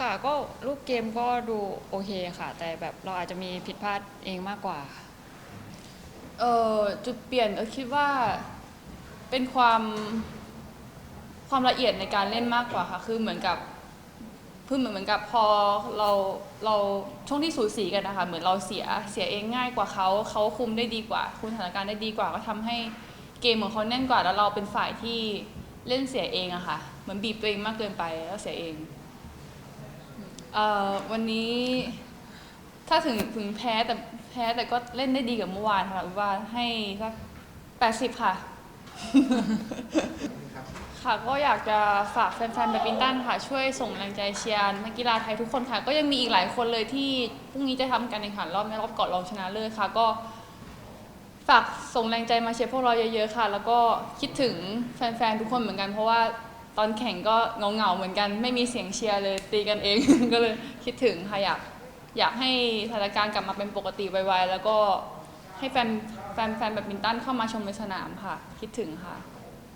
ค่ะก็รูปเกมก็ดูโอเคค่ะ แต่แบบเราอาจจะมีผิดพลาดเองมากกว่า เออจุดเปลี่ยนเออคิดว่าเป็นความความละเอียดในการเล่นมากกว่าค่ะ คือเหมือนกับคือเหมือนเหมือนกับพอเราเราช่วงที่สูสีกันนะคะเหมือนเราเสียเสียเองง่ายกว่าเขาเขาคุมได้ดีกว่า คุมสถานการณ์ได้ดีกว่าก็ทำให้เกมของเขาแน่นกว่าแล้วเราเป็นฝ่ายที่เล่นเสียเองอะค่ะ เหมือนบีบตัวเองมากเกินไปแล้วเสียเอง เอ่อวันนี้ถ้าถึงถึงแพ้แต่แพ้แต่ก็เล่นได้ดีกว่าเมื่อวานค่ะว่าให้สักแปดสิบค่ะ ค่ะก็อยากจะฝากแฟนๆแบดมินตันค่ะ ช่วยส่งแรงใจเชียร์นักกีฬาไทยทุกคนค่ะ ก็ยังมีอีกหลายคนเลยที่พรุ่งนี้จะทำการแข่งขันรอบในรอบก่อนรองชนะเลิศค่ะ ก็ ฝากส่งแรงใจมาเชียร์พวกเราเยอะๆค่ะ แล้วก็คิดถึงแฟนๆทุกคนเหมือนกันเพราะว่า ตอนแข่งก็เงาเงาเหมือนกัน ไม่มีเสียงเชียร์เลย ตีกันเอง ก็เลยคิดถึงค่ะอยากอยากให้สถานการณ์กลับมาเป็นปกติไวๆแล้วก็ให้แฟนแฟนแฟนแบดมินตันเข้ามาชมในสนามค่ะ คิดถึงค่ะ